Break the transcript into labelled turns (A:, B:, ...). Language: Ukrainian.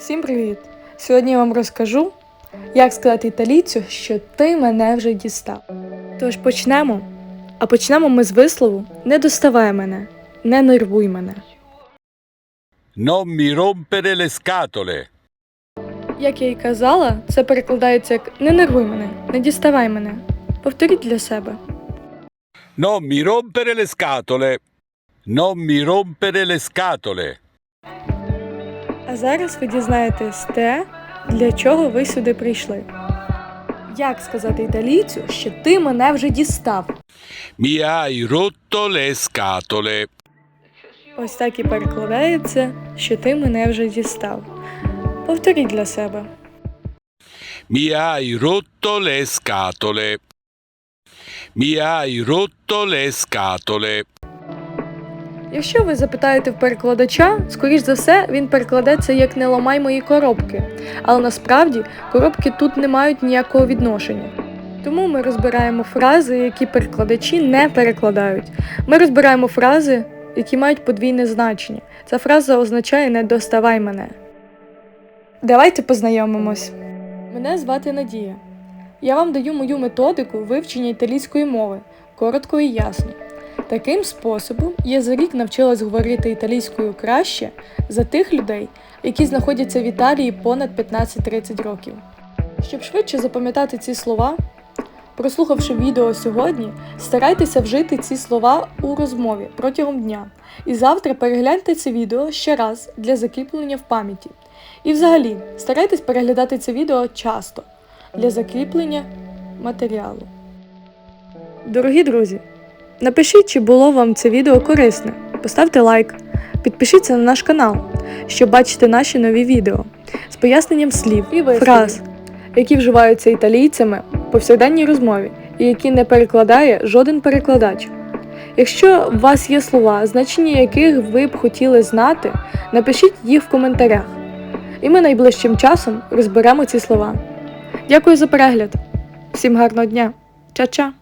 A: Всім привіт! Сьогодні я вам розкажу, як сказати італійцю, що ти мене вже дістав. Тож почнемо. А почнемо ми з вислову Не доставай мене, не нервуй мене.
B: Non mi rompere le scatole.
A: Як я й казала, це перекладається як Не нервуй мене, не діставай мене. Повторіть для себе.
B: Non mi rompere le scatole. Non mi rompere le scatole.
A: А зараз ви дізнаєтесь те, для чого ви сюди прийшли. Як сказати італійцю, що ти мене вже дістав?
B: Mi hai rotto le scatole.
A: Ось так і перекладається, що ти мене вже дістав. Повторіть для себе.
B: Mi hai rotto le scatole. Mi hai rotto le scatole.
A: Якщо ви запитаєте в перекладача, скоріш за все, він перекладе це як не ламай мої коробки. Але насправді коробки тут не мають ніякого відношення. Тому ми розбираємо фрази, які перекладачі не перекладають. Ми розбираємо фрази, які мають подвійне значення. Ця фраза означає не доставай мене. Давайте познайомимось. Мене звати Надія. Я вам даю мою методику вивчення італійської мови коротко і ясно. Таким способом я за рік навчилась говорити італійською краще за тих людей, які знаходяться в Італії понад 15-30 років. Щоб швидше запам'ятати ці слова, прослухавши відео сьогодні, старайтеся вжити ці слова у розмові протягом дня. І завтра перегляньте це відео ще раз для закріплення в пам'яті. І взагалі, старайтесь переглядати це відео часто для закріплення матеріалу. Дорогі друзі, Напишіть, чи було вам це відео корисне. Поставте лайк, підпишіться на наш канал, щоб бачити наші нові відео з поясненням слів і фраз, які вживаються італійцями в повсякденній розмові і які не перекладає жоден перекладач. Якщо у вас є слова, значення яких ви б хотіли знати, напишіть їх в коментарях. І ми найближчим часом розберемо ці слова. Дякую за перегляд. Всім гарного дня. Ча-ча!